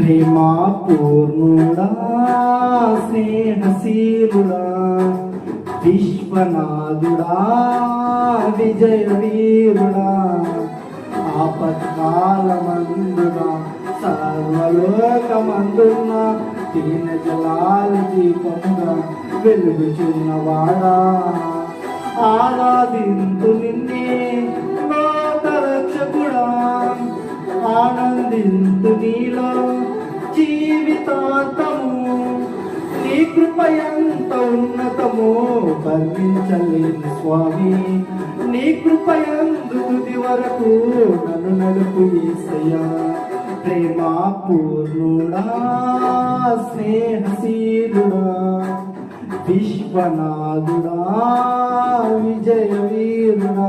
ప్రేమా పూర్ణుడా స్నేహశీలుడా విశ్వనాథుడా విజయ వీరుడా ఆపత్కాలమందున సర్వలోకమందున దీన జలాల దీపముగా వెలుగుచున్నవాడా. ఆరాధింతు నిన్నే జీవితాంతము నీ కృప ఎంత ఉన్నతమో వర్ణించలేని స్వామి. నీ కృప ఎందు వరకు నన్ను నడుపు ఏసయ్యా. ప్రేమ పూర్ణుడా స్నేహశీలుడా విశ్వనాథుడా విజయ వీరుడా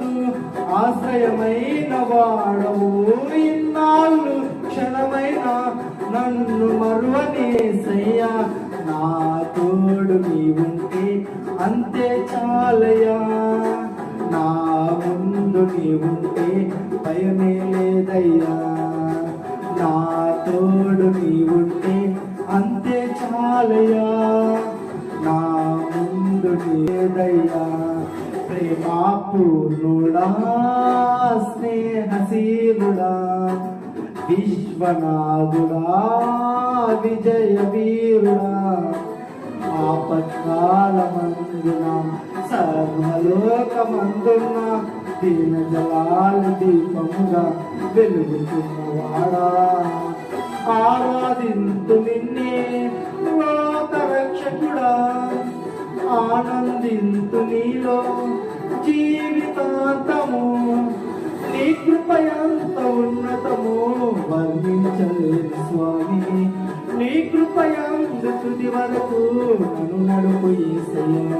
ఆశ్రయమైన వాడవు. ఇన్నాళ్ళు క్షణమైన నన్ను మరువనేసయ్యా నా తోడు నీవుంటే అంతే చాలయ్యా నా ముందు నీవుంటే భయమే లేదయ్యా. నా తోడు నీవుంటే అంతే చాలయ్యా నా ముందు లేదయ్యా. ప్రేమా పూర్ణుడా స్నేహశీలుడా విశ్వనాథుడా విజయ వీరుడా ఆపత్కాలమందున సర్వలోకమందున దీన జలాల దీపముగా వెలుగుతున్నవాడా. ఆరాధింతు నిన్నే లోక రక్షకుడా. ఆనందింతు నీలో జీవితాంతము నీ కృప ఎంత ఉన్నతము వర్ణించలేని స్వామి నీ కృప తుది వరకు నన్ను నడుపు యేసయ్యా.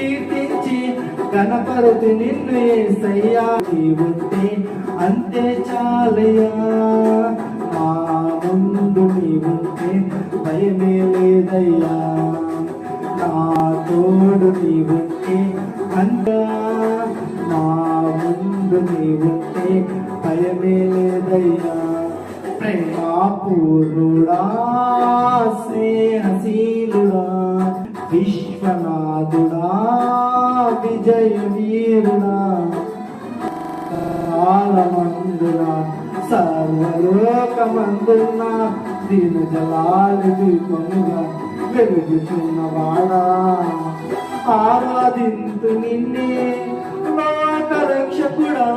కీర్తించి కనపరుతు నిన్ను ఏసయ్యా నీవుంటే అంతే చాలయ్యా. మా ముందు నీవుంటే భయమే లేదయ్యా. నా తోడు నీవుంటే అంతా. మా ముందు ముందు నీవుంటే భయమే లేదయ్యా. ప్రేమాపూర్ణుడా. వీరుడా కాలమందున సర్వలోకమందున దీన జలాలు దీపముగా వెలుగుచున్నవాడా ఆరాధింతు నిన్నే లోక రక్షకుడా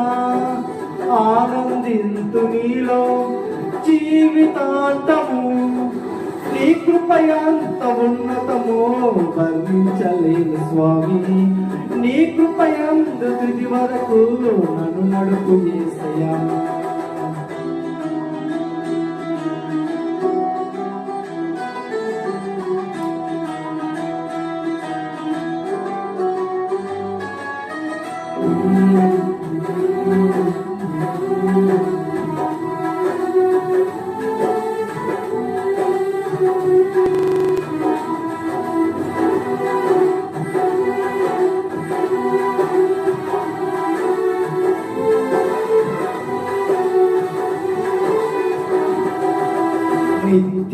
ఆనందింతు నీలో జీవితాంతము. నీకు కృపయాంత ఉన్నతమో వర్ణించలేని స్వామి. నీ కృపయాంత తుది వరకు నన్ను నడుపు చేసయా.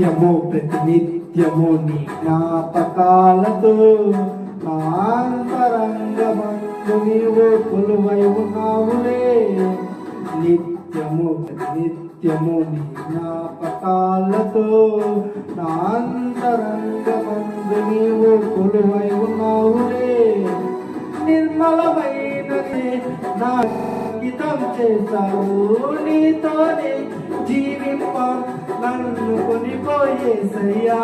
నిత్యము ప్రతి నిత్యము నీ జ్ఞాపకాలతో నా నీవు కొలువై ఉన్నావులే. నిత్యము ప్రతి నిత్యము నీ జ్ఞాపకాలతో నా అంతరంగమందు నీవు కొలువై ఉన్నావులే. నిర్మలమైనది నా గీతం చేశావు నీతోనే. జీవింప నన్ను కొనిపోయేసయ్యా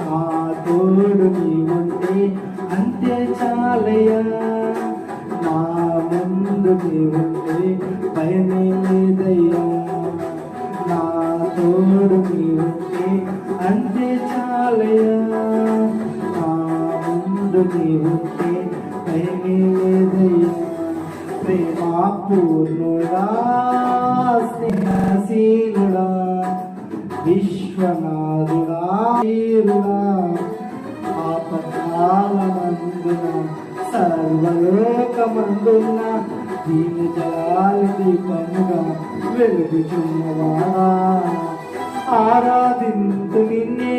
నా తోడు నీవుంటే అంతే చాలయ్యా. నా ముందు నీవుంటే భయమే లేదయ్యా. నా తోడు నీవుంటే అంతే చాలయ్యా నా ముందు నీవుంటే భయమే లేదయ్యా. ప్రేమా పూర్ణుడా స్నేహశీలుడా విశ్వనాథుడా వీరుడా ఆపత్కాలమందున సర్వలోకమందున్న దీని జలాలి దీపముగా వెలుగుచున్నవాడా. ఆరాధింతు నిన్నే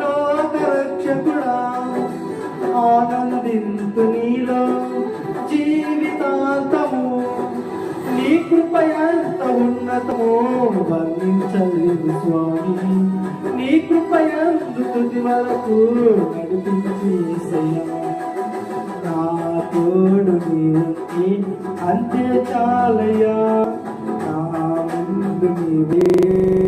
లోకరక్షకుడా ఆనందింతు నీలో ఉన్నతమో వర్ణించలేదు స్వామి. నీ కృపయందు తుది వరకు నడిపించి యేసయ్యా. నా తోడు నీవుంటే అంతే చాలయ్యా. నా ముందు నీవే.